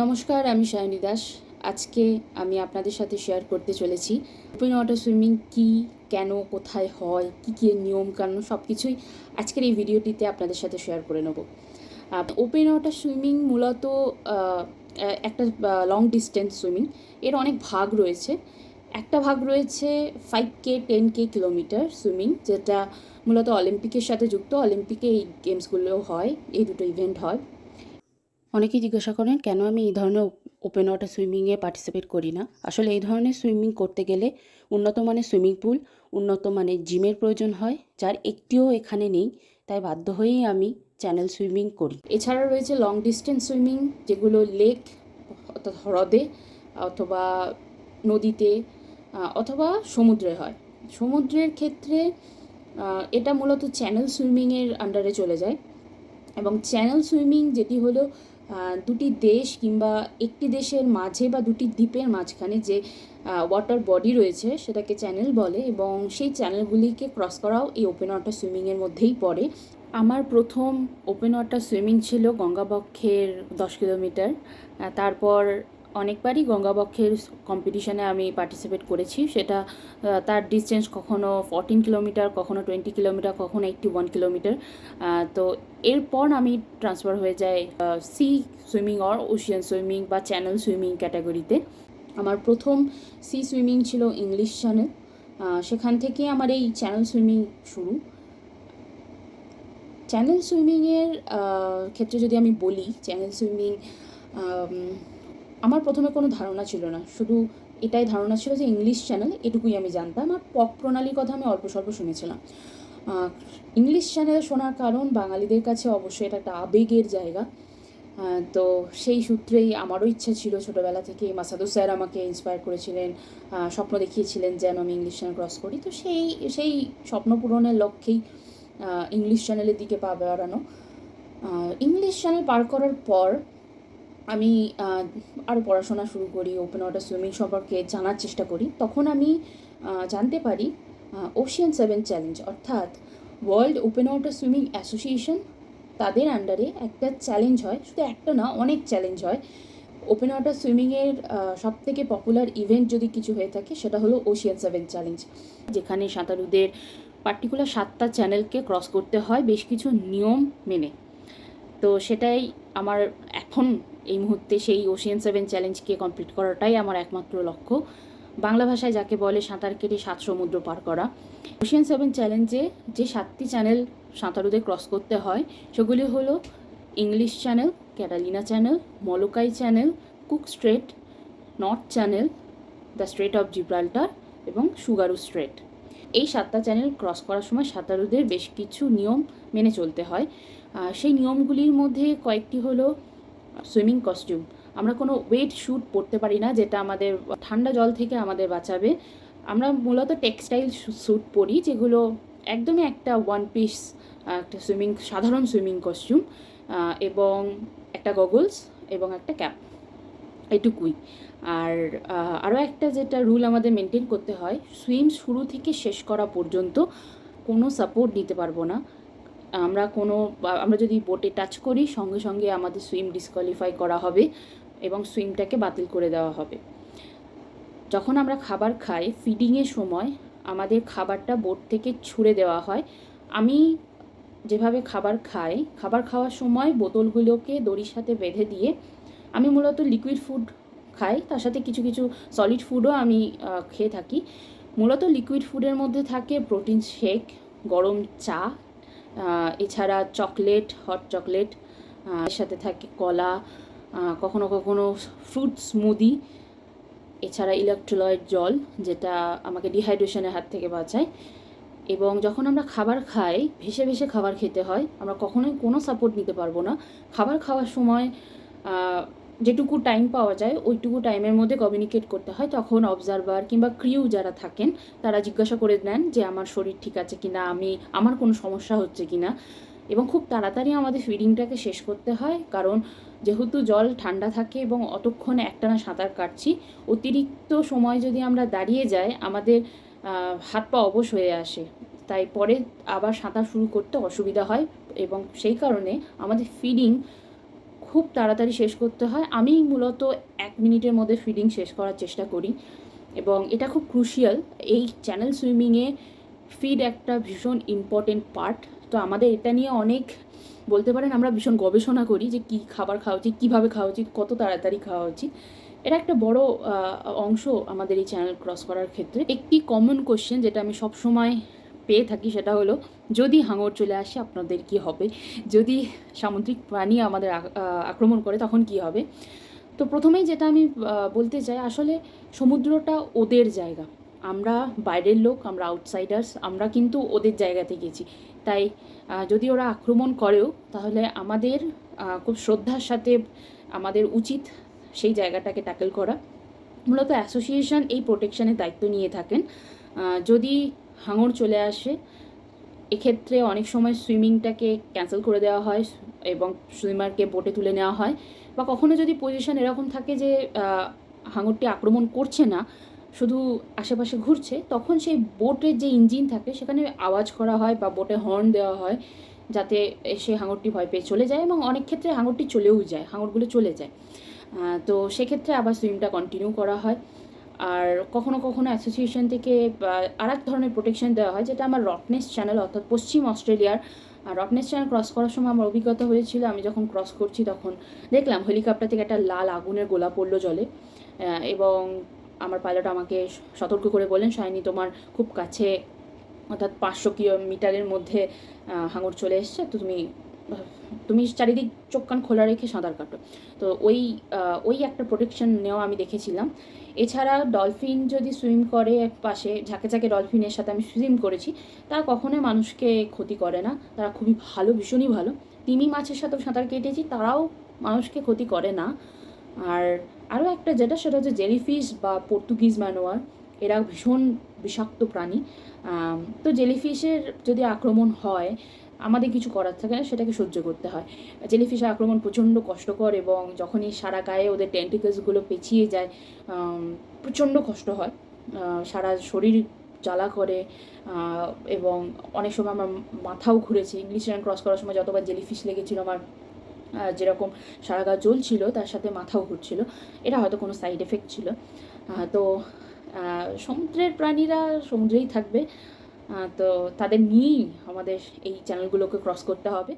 নমস্কার, আমি সায়নী দাস। আজকে আমি আপনাদের সাথে শেয়ার করতে চলেছি। ওপেন ওয়াটার সুইমিং কি, কেন, কোথায় হয়, কী কী নিয়ম কানুন সব কিছুই আজকের এই ভিডিওটিতে আপনাদের সাথে শেয়ার করে নেব। ওপেন ওয়াটার সুইমিং মূলত একটা লং ডিস্টেন্স সুইমিং এর অনেক ভাগ রয়েছে। একটা ভাগ রয়েছে five K ten K kilometre swimming যেটা মূলত অলিম্পিকের সাথে যুক্ত। অলিম্পিকে এই গেমসগুলো হয়, এই দুটো ইভেন্ট হয়। অনেকেই জিজ্ঞাসা করেন, কেন আমি এই ধরনের ওপেন ওয়াটার সুইমিংয়ে পার্টিসিপেট করি না? আসলে এই ধরনের সুইমিং করতে গেলে উন্নত মানের সুইমিং পুল উন্নত মানের জিমের প্রয়োজন হয়, যার একটিও এখানে নেই। তাই বাধ্য হয়েই আমি চ্যানেল সুইমিং করি। এছাড়া রয়েছে লং ডিস্টেন্স সুইমিং যেগুলো লেক অর্থাৎ হ্রদে, অথবা নদীতে অথবা সমুদ্রে হয়। সমুদ্রের ক্ষেত্রে এটা মূলত চ্যানেল সুইমিংয়ের আন্ডারে চলে যায়। এবং চ্যানেল সুইমিং যেটি হলো দুটি দেশ কিংবা একটি দেশের মাঝে বা দুটি দ্বীপের মাঝখানে যে ওয়াটার বডি রয়েছে সেটাকে চ্যানেল বলে এবং সেই চ্যানেলগুলিকে ক্রস করাও এই ওপেন ওয়াটার সুইমিংয়ের মধ্যেই পড়ে। আমার প্রথম ওপেন ওয়াটার সুইমিং ছিল গঙ্গাবক্ষের দশ কিলোমিটার তারপর অনেকবারই গঙ্গাবক্ষের কম্পিটিশানে আমি পার্টিসিপেট করেছি। সেটা তার ডিস্টেন্স কখনো ফোরটিন কিলোমিটার কখনো টোয়েন্টি কিলোমিটার কখনো এইটটি ওয়ান কিলোমিটার তো এরপর আমি ট্রান্সফার হয়ে যাই sea swimming or ocean swimming বা চ্যানেল সুইমিং ক্যাটাগরিতে আমার প্রথম সি সুইমিং ছিল ইংলিশ চ্যানেল সেখান থেকে আমার এই চ্যানেল সুইমিং শুরু। চ্যানেল সুইমিংয়ের ক্ষেত্রে যদি আমি বলি চ্যানেল সুইমিং আমার প্রথমে কোনো ধারণা ছিল না। শুধু এটাই ধারণা ছিল যে ইংলিশ চ্যানেল এটুকুই আমি জানতাম আর পক প্রণালীর কথা আমি অল্প স্বল্প শুনেছিলাম। ইংলিশ চ্যানেল শোনার কারণ বাঙালিদের কাছে অবশ্যই এটা একটা আবেগের জায়গা। তো সেই সূত্রেই আমারও ইচ্ছা ছিল ছোটোবেলা থেকে মাসাদু স্যার আমাকে ইন্সপায়ার করেছিলেন স্বপ্ন দেখিয়েছিলেন যেন আমি ইংলিশ চ্যানেল ক্রস করি। তো সেই সেই স্বপ্ন পূরণের লক্ষ্যেই ইংলিশ চ্যানেলের দিকে পা বেড়ানো। ইংলিশ চ্যানেল পার করার পর আমি আরও পড়াশোনা শুরু করি ওপেন ওয়াটার সুইমিং সম্পর্কে জানার চেষ্টা করি। তখন আমি জানতে পারি ওশিয়ান সেভেন চ্যালেঞ্জ অর্থাৎ World Open Water Swimming Association তাদের আন্ডারে একটা চ্যালেঞ্জ হয়। শুধু একটা না, অনেক চ্যালেঞ্জ হয়। ওপেন ওয়াটার সুইমিংয়ের সব থেকে পপুলার ইভেন্ট যদি কিছু হয়ে থাকে, সেটা হলো ওশিয়ান সেভেন চ্যালেঞ্জ যেখানে সাঁতারুদের পার্টিকুলার সাতটা চ্যানেলকে ক্রস করতে হয়, বেশ কিছু নিয়ম মেনে। তো সেটাই আমার এখন এই মুহূর্তে সেই ওশিয়ান সেভেন চ্যালেঞ্জকে কমপ্লিট করাটাই আমার একমাত্র লক্ষ্য। বাংলা ভাষায় যাকে বলে সাঁতার কেটে সাত সমুদ্র পার করা। ওশিয়ান সেভেন চ্যালেঞ্জে যে সাতটি চ্যানেল সাঁতারুদের ক্রস করতে হয়, সেগুলি হলো English Channel Catalina Channel Molokai Channel Cook Strait North Channel the Strait of Gibraltar এবং সুগারু স্ট্রেট এই সাতটা চ্যানেল ক্রস করার সময় সাঁতারুদের বেশ কিছু নিয়ম মেনে চলতে হয়। সেই নিয়মগুলির মধ্যে কয়েকটি হলো সুইমিং কস্টিউম। আমরা কোনো ওয়েট শ্যুট পরতে পারি না, যেটা আমাদের ঠান্ডা জল থেকে আমাদের বাঁচাবে। আমরা মূলত টেক্সটাইল স্যুট পরি, যেগুলো একদমই একটা ওয়ান পিস একটা সুইমিং, সাধারণ সুইমিং কস্টিউম এবং একটা গগলস এবং একটা ক্যাপ এটুকুই। আর আরও একটা যেটা রুল আমাদের মেনটেন করতে হয় সুইম শুরু থেকে শেষ করা পর্যন্ত কোনো সাপোর্ট নিতে পারব না। আমরা কোনো, আমরা যদি বোটে টাচ করি, সঙ্গে সঙ্গে আমাদের সুইম ডিসকোয়ালিফাই করা হবে এবং সুইমটাকে বাতিল করে দেওয়া হবে। যখন আমরা খাবার খাই ফিডিংয়ের সময় আমাদের খাবারটা বোট থেকে ছুঁড়ে দেওয়া হয়। আমি যেভাবে খাবার খাই, খাবার খাওয়ার সময় বোতলগুলোকে দড়ির সাথে বেঁধে দিয়ে আমি মূলত লিকুইড ফুড খাই। তার সাথে কিছু কিছু সলিড ফুডও আমি খেয়ে থাকি। মূলত লিকুইড ফুডের মধ্যে থাকে প্রোটিন শেক গরম চা এছাড়া চকলেট হট চকলেট এর সাথে থাকে কলা কখনো কখনো ফ্রুট স্মুদি এছাড়া ইলেকট্রোলয়েড জল, যেটা আমাকে ডিহাইড্রেশনের হাত থেকে বাঁচায়। এবং যখন আমরা খাবার খাই, ভেসে ভেসে খাবার খেতে হয়, আমরা কখনোই কোনো সাপোর্ট নিতে পারব না। খাবার খাওয়ার সময় যেটুকু টাইম পাওয়া যায়, ওইটুকু টাইমের মধ্যে কমিউনিকেট করতে হয়। তখন অবজারভার কিংবা ক্রিউ যারা থাকেন, তারা জিজ্ঞাসা করে নেন যে, আমার শরীর ঠিক আছে কি না আমি, আমার কোনো সমস্যা হচ্ছে কি না এবং খুব তাড়াতাড়ি আমাদের ফিডিংটাকে শেষ করতে হয়। কারণ যেহেতু জল ঠান্ডা থাকে এবং অতক্ষণ একটানা সাঁতার কাটছি, অতিরিক্ত সময় যদি আমরা দাঁড়িয়ে যাই, আমাদের হাত পা অবশ হয়ে আসে। তাই পরে আবার সাঁতার শুরু করতে অসুবিধা হয় এবং সেই কারণে আমাদের ফিডিং খুব তাড়াতাড়ি শেষ করতে হয়। আমি মূলত এক মিনিটের মধ্যে ফিডিং শেষ করার চেষ্টা করি এবং এটা খুব ক্রুশিয়াল এই চ্যানেল সুইমিংয়ে ফিড একটা ভীষণ ইম্পর্টেন্ট পার্ট তো আমাদের এটা নিয়ে অনেক বলতে পারেন আমরা ভীষণ গবেষণা করি যে কী খাবার খাওয়া উচিত, কীভাবে খাওয়া উচিত, কত তাড়াতাড়ি খাওয়া উচিত। এটা একটা বড় অংশ আমাদের এই চ্যানেল ক্রস করার ক্ষেত্রে। একটি কমন কোশ্চেন যেটা আমি সব সময় পেয়ে থাকি সেটা হলো, যদি হাঙর চলে আসে আপনাদের কি হবে? যদি সামুদ্রিক প্রাণী আমাদের আক্রমণ করে তখন কি হবে? তো প্রথমেই যেটা আমি বলতে চাই, আসলে সমুদ্রটা ওদের জায়গা। আমরা বাইরের লোক, আমরা আউটসাইডার্স আমরা কিন্তু ওদের জায়গাতে গেছি। তাই যদি ওরা আক্রমণ করেও, তাহলে আমাদের খুব শ্রদ্ধার সাথে আমাদের উচিত সেই জায়গাটাকে ট্যাকেল করা। মূলত অ্যাসোসিয়েশন এই প্রোটেকশনের দায়িত্ব নিয়ে থাকেন। যদি হাঙর চলে আসে। এক্ষেত্রে অনেক সময় সুইমিংটাকে ক্যান্সেল করে দেওয়া হয় এবং সুইমারকে বোটে তুলে নেওয়া হয় বা কখনো যদি পজিশন এরকম থাকে যে হাঙরটি আক্রমণ করছে না, শুধু আশেপাশে ঘুরছে, তখন সেই বোটের যে ইঞ্জিন থাকে সেখানে আওয়াজ করা হয় বা বোটে হর্ন দেওয়া হয় যাতে সে হাঙরটি ভয় পেয়ে চলে যায় এবং অনেক ক্ষেত্রে হাঙরটি চলেও যায় হাঙরগুলো চলে যায়। তো সেক্ষেত্রে আবার সুইমটা কন্টিনিউ করা হয়। আর কখনো কখনো অ্যাসোসিয়েশন থেকে আর এক ধরনের প্রোটেকশন দেওয়া হয়, যেটা আমার রকনেস চ্যানেল অর্থাৎ পশ্চিম অস্ট্রেলিয়ার রকনেস চ্যানেল ক্রস করার সময় আমার অভিজ্ঞতা হয়েছিল, আমি যখন ক্রস করছি তখন দেখলাম হেলিকপ্টার থেকে একটা লাল আগুনের গোলা পড়ল জলে এবং আমার পাইলট আমাকে সতর্ক করে বললেন শাইনি তোমার খুব কাছে, অর্থাৎ পাঁচশো কিলোমিটারের মধ্যে হাঙর চলে এসছে, তো তুমি তুমি চারিদিক চোখ কান খোলা রেখে সাঁতার কাটো। তো ওই ওই একটা প্রোটেকশন নেওয়া আমি দেখেছিলাম। এছাড়া ডলফিন যদি সুইম করে পাশে, ঝাঁকে ঝাঁকে ডলফিনের সাথে আমি সুইম করেছি তারা কখনোই মানুষকে ক্ষতি করে না। তারা খুবই ভালো, ভীষণই ভালো। তিমি মাছের সাথেও সাঁতার কেটেছি, তারাও মানুষকে ক্ষতি করে না। আর আরও একটা যেটা, সেটা হচ্ছে জেলিফিশ বা পর্তুগিজ ম্যানোয়ার এরা ভীষণ বিষাক্ত প্রাণী। তো জেলিফিশের যদি আক্রমণ হয় আমাদের কিছু করার থাকে না, সেটাকে সহ্য করতে হয়। জেলিফিশের আক্রমণ প্রচণ্ড কষ্টকর এবং যখনই সারা গায়ে ওদের টেন্টিকলসগুলো পেঁচিয়ে যায় প্রচণ্ড কষ্ট হয়। সারা শরীর জ্বালা করে এবং অনেক সময় আমার মাথাও ঘুরেছে। ইংলিশ লাইন ক্রস করার সময় যতবার জেলিফিশ লেগেছিল আমার যেরকম সারা গা জ্বলছিল, তার সাথে মাথাও ঘুরছিল। এটা হয়তো কোনো সাইড এফেক্ট ছিল। তো সমুদ্রের প্রাণীরা সমুদ্রেই থাকবে। তো তাদের নিয়েই আমাদের এই চ্যানেলগুলোকে ক্রস করতে হবে।